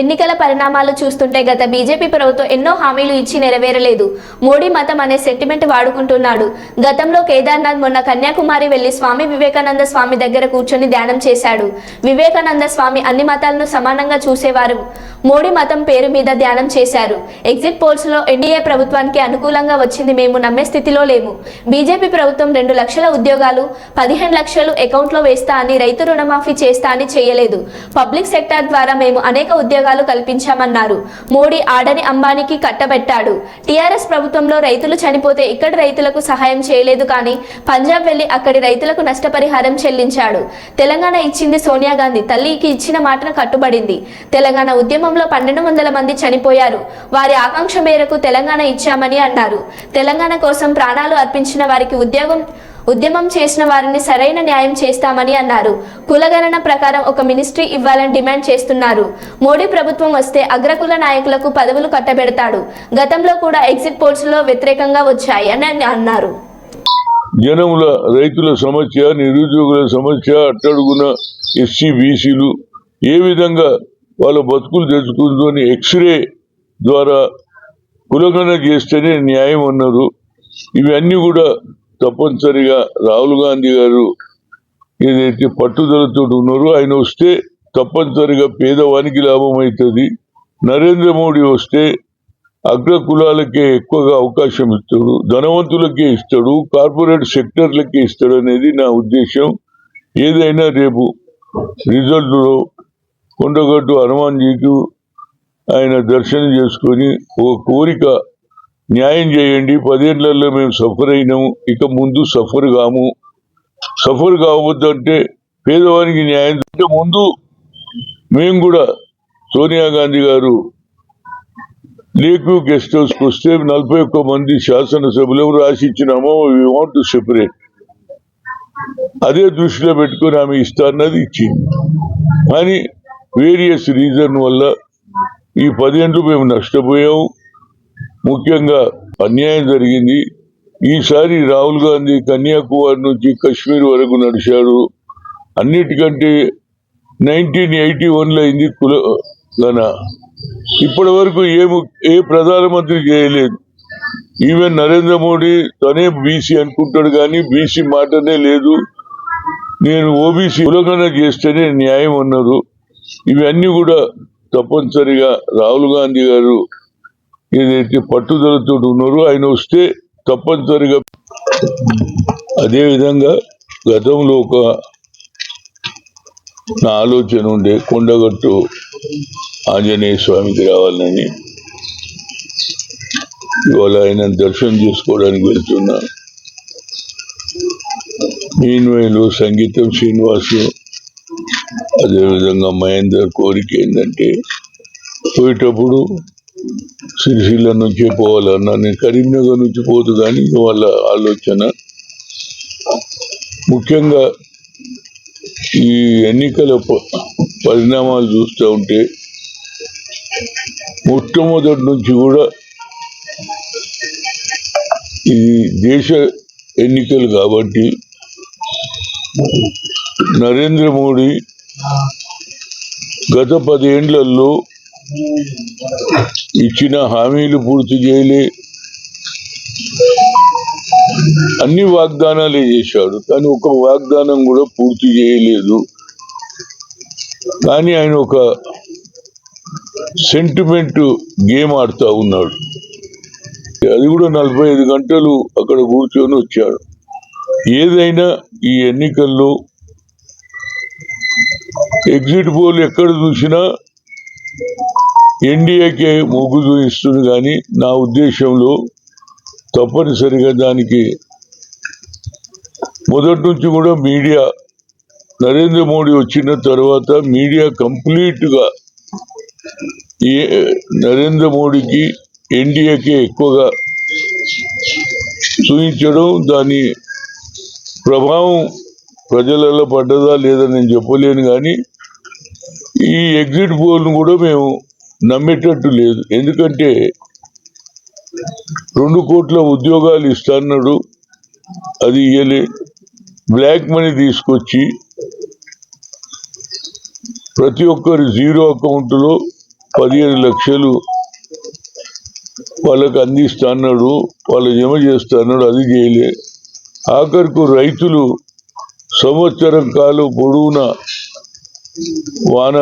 ఎన్నికల పరిణామాలు చూస్తుంటే గత బీజేపీ ప్రభుత్వం ఎన్నో హామీలు ఇచ్చి నెరవేరలేదు. మోడీ మతం అనే సెంటిమెంట్ వాడుకుంటున్నాడు. గతంలో కేదార్నాథ్ మొన్న కన్యాకుమారి వెళ్ళి స్వామి వివేకానంద స్వామి దగ్గర కూర్చొని ధ్యానం చేశాడు. వివేకానంద స్వామి అన్ని మతాలను సమానంగా చూసేవారు. మోడీ మతం పేరు మీద ధ్యానం చేశారు. ఎగ్జిట్ పోల్స్లో ఎన్డీఏ ప్రభుత్వానికి అనుకూలంగా వచ్చింది మేము నమ్మే స్థితిలో లేము. బీజేపీ ప్రభుత్వం రెండు లక్షల ఉద్యోగాలు పదిహేను లక్షలు అకౌంట్లో వేస్తా అని రైతు రుణమాఫీ చేస్తా అని చేయలేదు. పబ్లిక్ సెక్టార్ ద్వారా మేము అనేక ఉద్యోగాలు కల్పించామన్నారు. మోడీ ఆడని అంబానీకి కట్టబెట్టాడు. టీఆర్ఎస్ ప్రభుత్వంలో రైతులు చనిపోతే ఇక్కడ రైతులకు సహాయం చేయలేదు కానీ పంజాబ్ వెళ్ళి అక్కడి రైతులకు నష్టపరిహారం చెల్లించాడు. తెలంగాణ ఇచ్చింది సోనియా గాంధీ. తల్లికి ఇచ్చిన మాటను కట్టుబడింది. తెలంగాణ ఉద్యమంలో పన్నెండు వందల మంది చనిపోయారు. వారి ఆకాంక్ష మేరకు తెలంగాణ ఇచ్చామని అన్నారు. తెలంగాణ కోసం ప్రాణాలు అర్పించిన వారికి ఉద్యోగం ఉద్యమం చేసిన వారిని సరైన న్యాయం చేస్తామని అన్నారు. కులగణన ప్రకారం ఒక మినిస్ట్రీ ఇవ్వాలని డిమాండ్ చేస్తున్నారు. మోడీ ప్రభుత్వం వస్తే అగ్రకుల నాయకులకు పదవులు కట్టబెడతాడు. గతంలో కూడా ఎగ్జిట్ పోల్స్లో వ్యతిరేకంగా వచ్చాయి అని అన్నారు. జనముల రైతుల సమస్య నిరుద్యోగుల సమస్య అట్టడుగున ఎస్సీ బీసీలు ఏ విధంగా వాళ్ళ బతుకులు తెచ్చుకుందని ఎక్స్రే ద్వారా కులగణ చేస్తేనే న్యాయం అన్నారు. ఇవన్నీ కూడా తప్పనిసరిగా రాహుల్ గాంధీ గారు ఏదైతే పట్టుదలతో ఉన్నారో ఆయన వస్తే తప్పనిసరిగా పేదవానికి లాభం అవుతుంది నరేంద్ర మోడీ వస్తే అగ్ర కులాలకే ఎక్కువగా అవకాశం ఇస్తాడు ధనవంతులకే ఇస్తాడు కార్పొరేట్ సెక్టర్లకే ఇస్తాడు అనేది నా ఉద్దేశం. ఏదైనా రేపు రిజల్ట్లో కొండగట్టు హనుమాన్జీకి ఆయన దర్శనం చేసుకొని ఒక కోరిక న్యాయం చేయండి. పదేళ్ళలో మేము సఫర్ అయినాము. ఇక ముందు సఫర్ కాము. సఫర్ కావద్దంటే పేదవానికి న్యాయం అంటే ముందు మేము కూడా సోనియా గాంధీ గారు లేకు గెస్ట్ హౌస్కి వస్తే నలభై ఒక్క మంది శాసనసభ్యులు రాసి ఇచ్చినామో వి వాంట్ టు సెపరేట్. అదే దృష్టిలో పెట్టుకొని ఆమె ఇస్తారన్నది ఇచ్చింది. కానీ వేరియస్ రీజన్ వల్ల ఈ పదేళ్ళు మేము నష్టపోయాము. ముఖ్యంగా అన్యాయం జరిగింది. ఈసారి రాహుల్ గాంధీ కన్యాకుమారి నుంచి కశ్మీర్ వరకు నడిచాడు. అన్నిటికంటే నైన్టీన్ ఎయిటీ వన్లో అయింది కులగన ఇప్పటి వరకు ఏ ఏ ప్రధానమంత్రి చేయలేదు. ఈవెన్ నరేంద్ర మోడీ తనే బీసీ అనుకుంటాడు కానీ బీసీ మాటనే లేదు. నేను ఓబీసీ కులగన చేస్తేనే న్యాయం అన్నారు ఇవన్నీ కూడా తప్పనిసరిగా రాహుల్ గాంధీ గారు ఏదైతే పట్టుదలతో ఉన్నారో ఆయన వస్తే తప్పనిసరిగా అదే విధంగా గతంలో ఒక నా ఆలోచన ఉండే కొండగట్టు ఆంజనేయ స్వామికి రావాలని. ఇవాళ ఆయన దర్శనం చేసుకోవడానికి వెళ్తున్నా. మీన్వేలు సంగీతం శ్రీనివాసు అదేవిధంగా మహేందర్ కోరిక ఏంటంటే పోయేటప్పుడు సిరిసిల్ల నుంచే పోవాలన్నా నేను కరీంనగర్ నుంచి పోదు కానీ వాళ్ళ ఆలోచన. ముఖ్యంగా ఈ ఎన్నికల ప- పరిణామాలు చూస్తూ ఉంటే మొట్టమొదటి నుంచి కూడా ఇది దేశ ఎన్నికలు కాబట్టి నరేంద్ర మోడీ గత పదేండ్లలో ఇచ్చిన హామీలు పూర్తి చేయలే. అన్ని వాగ్దానాలే చేశాడు కానీ ఒక వాగ్దానం కూడా పూర్తి చేయలేదు. కానీ ఆయన ఒక సెంటిమెంట్ గేమ్ ఆడుతూ ఉన్నాడు. అది కూడా నలభై ఐదు గంటలు అక్కడ కూర్చొని వచ్చాడు. ఏదైనా ఈ ఎన్నికల్లో ఎగ్జిట్ పోల్ ఎక్కడ చూసినా ఎన్డీఏకే మొగ్గు చూపిస్తుంది కానీ నా ఉద్దేశంలో తప్పనిసరిగా దానికి మొదటి నుంచి కూడా మీడియా నరేంద్ర మోడీ వచ్చిన తర్వాత మీడియా కంప్లీట్గా ఏ నరేంద్ర మోడీకి ఎన్డీఏకే ఎక్కువగా చూపించడం దాని ప్రభావం ప్రజలలో పడ్డదా లేదా నేను చెప్పలేను కానీ ఈ ఎగ్జిట్ పోల్ను కూడా మేము నమ్మేటట్టు లేదు. ఎందుకంటే రెండు కోట్ల ఉద్యోగాలు ఇస్తాన్నాడు అది ఇయ్యలే. బ్లాక్ మనీ తీసుకొచ్చి ప్రతి ఒక్కరి జీరో అకౌంట్లో పదిహేను లక్షలు వాళ్ళకి అందిస్తా అన్నాడు వాళ్ళు జమ చేస్తాడు అది చేయలే. ఆఖరికి రైతులు సంవత్సరం కాలం పొడవునా వాన